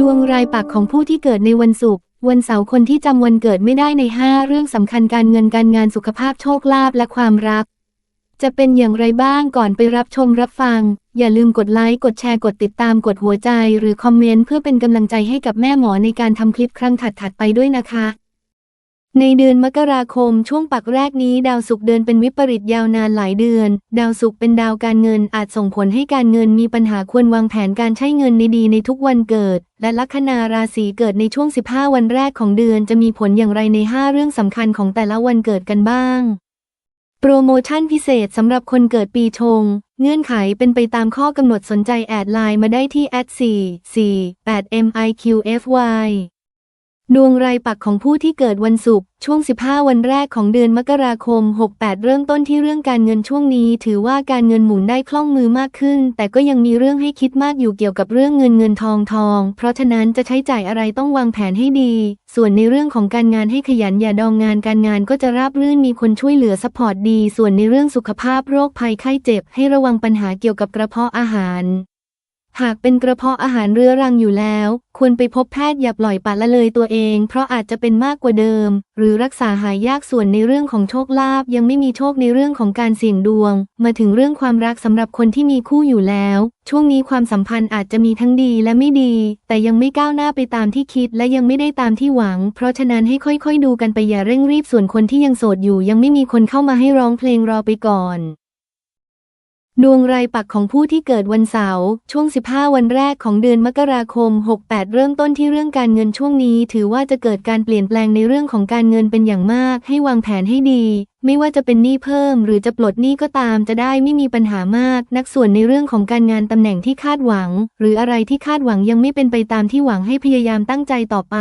ดวงรายปักของผู้ที่เกิดในวันศุกร์ วันเสาร์คนที่จำวันเกิดไม่ได้ใน 5 เรื่องสำคัญการเงินการงานสุขภาพโชคลาภและความรัก จะเป็นอย่างไรบ้างก่อนไปรับชมรับฟัง อย่าลืมกดไลค์กดแชร์กดติดตามกดหัวใจ หรือคอมเมนต์เพื่อเป็นกำลังใจให้กับแม่หมอในการทำคลิปครั้งถัดๆไปด้วยนะคะ ในเดือนมกราคมช่วงปักแรกนี้ ดาวศุกร์เดินเป็นวิปริตยาวนานหลายเดือน ดาวศุกร์เป็นดาวการเงินอาจส่งผลให้การเงินมีปัญหาควรวางแผนการใช้เงินในดีในทุกวันเกิด และลัคนาราศีเกิดในช่วง 15 วันแรกของเดือนจะมีผลอย่างไรใน 5 เรื่องสำคัญของแต่ละวันเกิดกันบ้าง โปรโมชั่นพิเศษสำหรับคนเกิดปีชง เงื่อนไขเป็นไปตามข้อกำหนดสนใจแอดไลน์มาได้ที่ @4 4 8 miqfy ดวงรายปักของผู้ที่เกิดวันศุกร์ช่วง 15 วันแรกของเดือนมกราคม 68 เริ่มต้นที่เรื่องการเงินช่วงนี้ ถือว่าการเงินหมุนได้คล่องมือมากขึ้น แต่ก็ยังมีเรื่องให้คิดมากอยู่เกี่ยวกับเรื่องเงินเงินทองทอง เพราะฉะนั้นจะใช้จ่ายอะไรต้องวางแผนให้ดี ส่วนในเรื่องของการงานให้ขยันอย่าดองงานการงานก็จะราบรื่นมีคนช่วยเหลือสปอร์ตดี ส่วนในเรื่องสุขภาพโรคภัยไข้เจ็บ ให้ระวังปัญหาเกี่ยวกับกระเพาะอาหาร หากเป็นกระเพาะอาหารเรื้อรังอยู่แล้ว ควรไปพบแพทย์อย่าปล่อยปละละเลยตัวเอง เพราะอาจจะเป็นมากกว่าเดิม หรือรักษาหายยากส่วนในเรื่องของโชคลาภยังไม่มีโชคในเรื่องของการเสี่ยงดวง มาถึงเรื่องความรักสำหรับคนที่มีคู่อยู่แล้ว ช่วงนี้ความสัมพันธ์อาจจะมีทั้งดีและไม่ดี แต่ยังไม่ก้าวหน้าไปตามที่คิด และยังไม่ได้ตามที่หวัง เพราะฉะนั้นให้ค่อยๆ ดูกันไปอย่าเร่งรีบส่วนคนที่ยังโสดอยู่ ยังไม่มีคนเข้ามาให้ร้องเพลงรอไปก่อน ดวงรายปักของผู้ที่เกิดวันเสาร์ช่วง 15 วันแรกของเดือนมกราคม 68 เริ่มต้นที่เรื่องการเงินช่วงนี้ ถือว่าจะเกิดการเปลี่ยนแปลงในเรื่องของการเงินเป็นอย่างมาก ให้วางแผนให้ดีไม่ว่าจะเป็นหนี้เพิ่ม หรือจะปลดหนี้ก็ตามจะได้ไม่มีปัญหามาก นักส่วนในเรื่องของการงานตำแหน่งที่คาดหวัง หรืออะไรที่คาดหวังยังไม่เป็นไปตามที่หวังให้พยายามตั้งใจต่อไป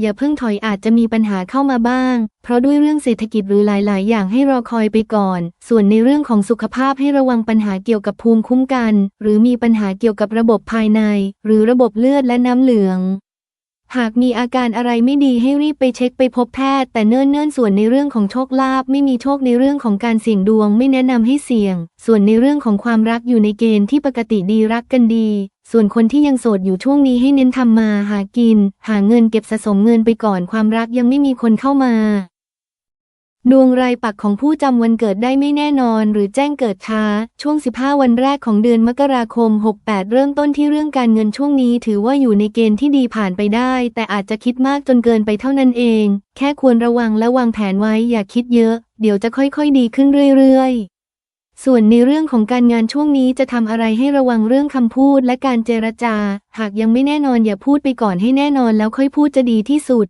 อย่าเพิ่งถอยอาจจะมีปัญหาเข้ามาบ้าง เพราะด้วยเรื่องเศรษฐกิจหรือหลาย ๆ อย่างให้รอคอยไปก่อน ส่วนในเรื่องของสุขภาพให้ระวังปัญหาเกี่ยวกับภูมิคุ้มกัน หรือมีปัญหาเกี่ยวกับระบบภายใน หรือระบบเลือดและน้ำเหลือง หากมีอาการอะไรไม่ดีให้รีบไปเช็คไปพบแพทย์ แต่เนิ่นเน้นๆส่วนในเรื่องของโชคลาภไม่มีโชคในเรื่องของการเสี่ยงดวงไม่แนะนำให้เสี่ยง ส่วนในเรื่องของความรักอยู่ในเกณฑ์ที่ปกติดีรักกันดี ส่วนคนที่ยังโสดอยู่ช่วงนี้ให้เน้นทำมาหากิน หาเงินเก็บสะสมเงินไปก่อนความรักยังไม่มีคนเข้ามา ดวงรายปักของผู้จำวันเกิดได้ไม่แน่นอน หรือแจ้งเกิดช้า ช่วง 15 วันแรกของเดือนมกราคม 68 เริ่มต้นที่เรื่องการเงินช่วงนี้ ถือว่าอยู่ในเกณฑ์ที่ดีผ่านไปได้ แต่อาจจะคิดมากจนเกินไปเท่านั้นเอง แค่ควรระวังและวางแผนไว้อย่าคิดเยอะ เดี๋ยวจะค่อยๆ ดีขึ้นเรื่อยๆส่วนในเรื่องของการงานช่วงนี้จะทำอะไรให้ระวังเรื่องคำพูดและการเจรจา หากยังไม่แน่นอนอย่าพูดไปก่อนให้แน่นอนแล้วค่อยพูดจะดีที่สุด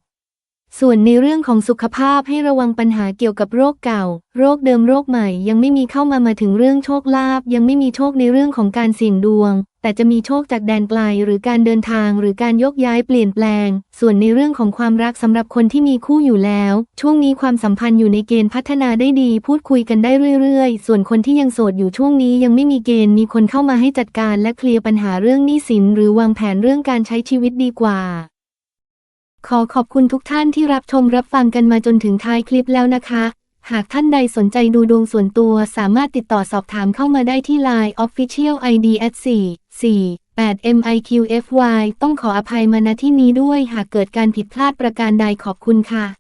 ส่วนในเรื่องของสุขภาพให้ระวังปัญหาเกี่ยวกับโรคเก่า โรคเดิมโรคใหม่ ยังไม่มีเข้ามามาถึงเรื่องโชคลาภยังไม่มีโชคในเรื่องของการเสี่ยงดวง แต่จะมีโชคจากแดนไกลหรือการเดินทาง หรือการยกย้ายเปลี่ยนแปลง ส่วนในเรื่องของความรักสำหรับคนที่มีคู่อยู่แล้ว ช่วงนี้ความสัมพันธ์อยู่ในเกณฑ์พัฒนาได้ดี พูดคุยกันได้เรื่อยๆ ส่วนคนที่ยังโสดอยู่ช่วงนี้ยังไม่มีเกณฑ์มีคนเข้ามาให้จัดการและเคลียร์ปัญหาเรื่องหนี้สิน หรือวางแผนเรื่องการใช้ชีวิตดีกว่า ขอขอบคุณทุกท่านที่รับชมรับฟังกันมาจนถึงท้ายคลิปแล้วนะคะ หากท่านใดสนใจดูดวงส่วนตัวสามารถติดต่อสอบถามเข้ามาได้ที่ Line Official ID at 4 4 8 miqfy ต้องขออภัยมาณที่นี้ด้วยหากเกิดการผิดพลาดประการใดขอบคุณค่ะ